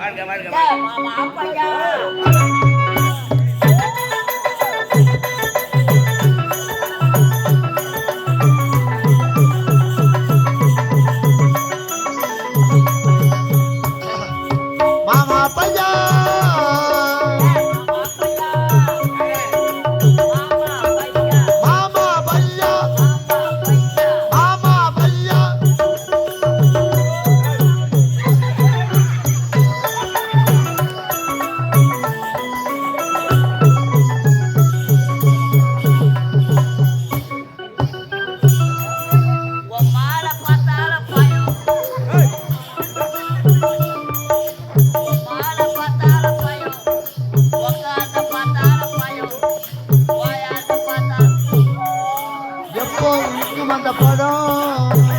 வாழ்க வாழ்க Mama, apa ya? இங்கும் அந்த படம்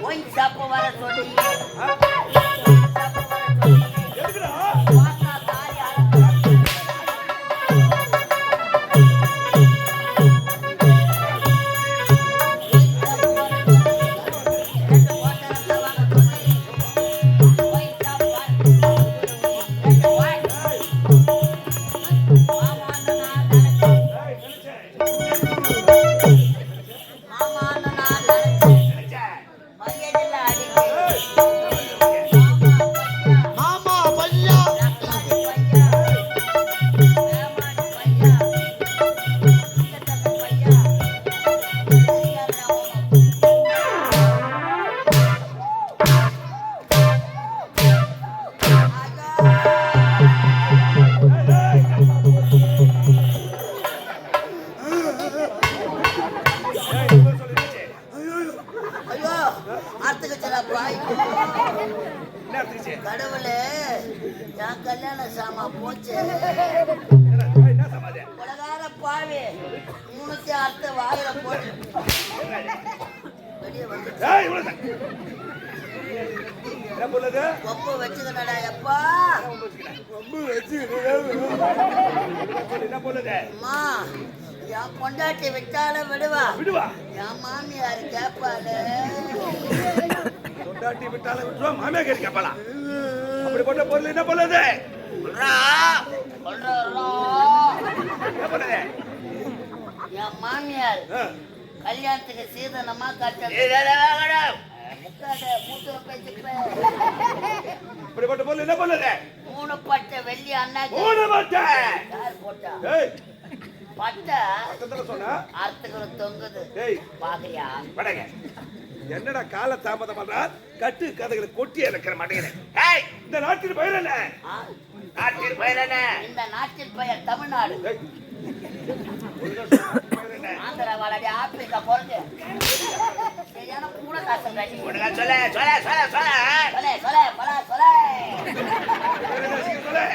போய் சாப்ப வர சொல்லி. சாப்ப வர சொல்லி. ஐயோ கடவுளே என் கல்யாண சாமா போச்சு. உலகார பாவி வாயில போட்டு. வெளியே வந்து. என்ன பொண்ணுங்க என் பொண்டாட்டி விட்டாலும் விடுவா. விடுவா. என் மாமியார் கேட்பாரு பொண்டாட்டி விட்டாலும் விட்டுருவா மாமியார் கேட்கலாம் அப்படிப்பட்ட பொருள் என்ன பண்ணுது என் மாமியார் கல்யாணத்துக்கு சீதனமா கட்டணும். இப்படிப்பட்ட பொருள் என்ன பண்ணுது மூணு பட்டை வெள்ளி அண்ணா மூணு போட்டா. சொன்னா? அறுத்துக்கிற தொங்குது. பாக்குறியா? வடங்க. என்னடா கால தாமதம் பண்றா கட்டு கதைகளை கொட்டி இறக்கிற மாட்டேங்கிறேன் ஏய் இந்த நாட்டின் பயிர் என்ன? ஆ? நாட்டின் பயிர் என்ன? இந்த நாட்டின் பெயர் தமிழ்நாடு? ஆந்திரா வாழாடி ஆப்பிரிக்கா போறது சரியான கூட காசு கட்டி ஒழுங்கா சொல்லு, சொல்லு, சொல்லு, சொல்லு. சொல்லே சொல்லே சொல்லே. சொல்லு.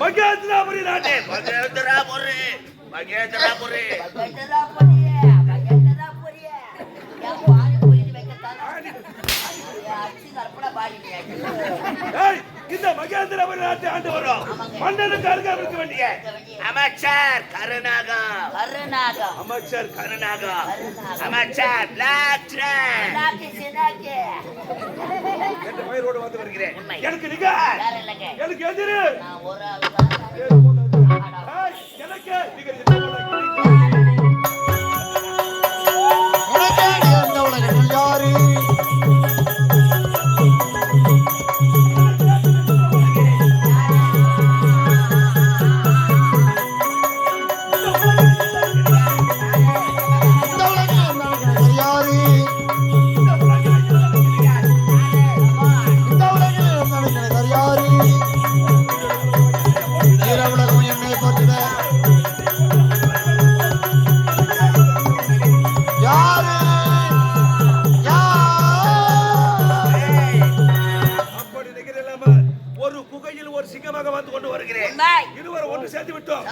மகேந்திராபுரி நாட்டு. மகேந்திராபுரி மகேந்திராபுரி. பாடிட்டியா ஏய் இந்த மகேந்திராபுரி நாட்டை ஆண்டு வரும் மன்னனுக்கு அருகாமல் இருக்க வேண்டிய. அமைச்சர் கருணாகம். கருநாகம் அமைச்சர் கருணாகம். அமைச்சர் உண்மை. எனக்கு நிக வேற இல்லைங்க. எனக்கு எதிரு. நான் ஒரு ஆள்.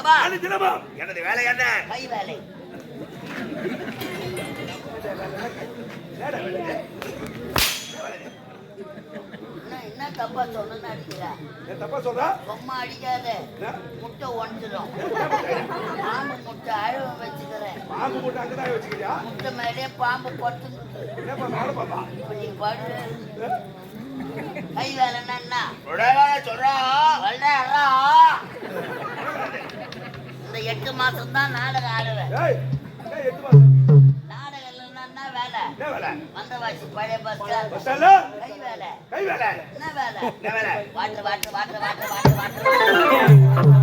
தினமும். எனது வேலை என்ன? கை வேலை. வேலை? என்ன தப்பா சொன்னு அடிக்கிறா? தப்பா சொல்றா? பொம்மை அடிக்காத? முட்டை ஒன்றுடும் பாம்பு முட்டை அழுவ வச்சுக்கிறேன். பாம்பு அங்கதான் வச்சுக்கிறியா? முட்டை மேலே பாம்பு இப்படி படு. கை வேலைன்னா என்ன? சொல்றா. மாசம் தான் நாடகம் ஆடுவேன் நாடகம் இல்லைன்னா வேலை என்ன வேலை வந்தவாசி பழைய பஸ் கை வேலை கை வேலை என்ன வேலை வேலை water water water water water water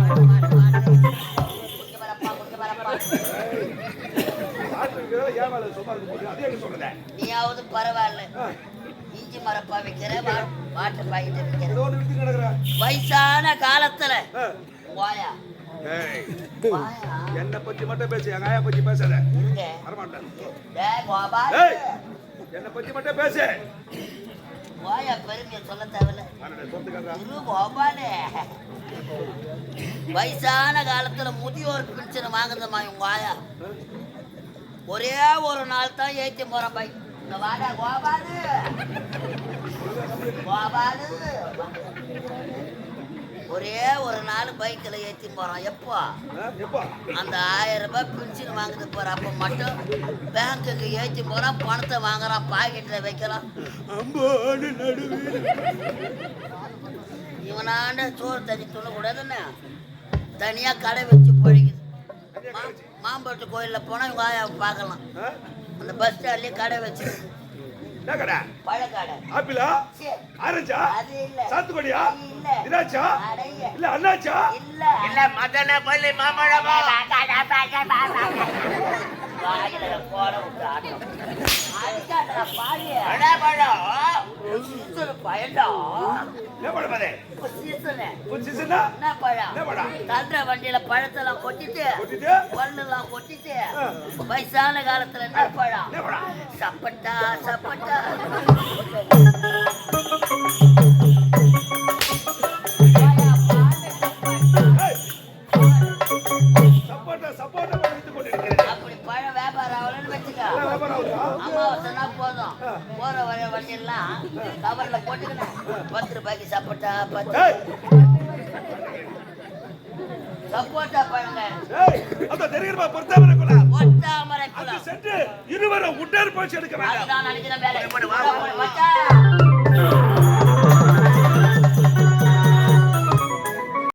நீயாவது பரவாயில்ல இஞ்சி மரப்பா வைக்கிற வாட்டர் பாக்கெட் வைக்கிற வயசான காலத்துல வாயா என்னை பத்தி மட்டும் பேசு எங்க ஆயா பத்தி பேசாத. வரமாட்டேன். என்னை பத்தி மட்டும் பேசு. வாயா பெருமையை சொல்ல தேவையில்ல. வயசான காலத்துல முதியோர் பென்ஷன் வாங்குறதுமா உங்க வாயா. ஒரே ஒரு நாள் தான் ஏத்தி போறேன் பை இந்த வாடா கோபாலு கோபாலு ஒரே ஒரு நாள் பைக்கில் ஏத்தி போறான். எப்போ? அந்த ஆயிரம் ரூபாய் பென்ஷன் வாங்குது போற அப்ப மட்டும் பேங்க்குக்கு ஏத்தி போறான் பணத்தை வைக்கிறான் அம்பாடு நடுவில் இவனாண்ட சோறு தண்ணி சொல்லக்கூடாதுன்னு தனியா கடை வச்சு மா- மாம்பட்டு கோயில்ல போனா இவங்க பார்க்கலாம்? அந்த பஸ் ஸ்டாண்ட்லயே கடை வச்சு என்ன கடை? பழக்கடை. ஆப்பிளா? சே, ஆரஞ்சா? அது இல்ல. சாத்துக்குடியா? இல்ல. திராட்சா இல்ல அண்ணாச்சா இல்ல. இல்ல மதன பள்ளி வண்டியில பழத்தெல்லாம் கொட்டிட்டு கொட்டிட்டு. வயசான காலத்துல என்ன பழம்? சப்பட்டா சப்பட்டா. பத்து ரூபாய்க்கு சப்போட்டா பத்து. சப்போட்டா பழங்க அந்த தெரியுமா? பொறுத்தாமரை ஒட்டாமரை அது குளம் சென்று இருவரும் உடற்பயிற்சி எடுக்க வேண்டாம் அதுதான் நினைக்கிறேன் வேலை. வா,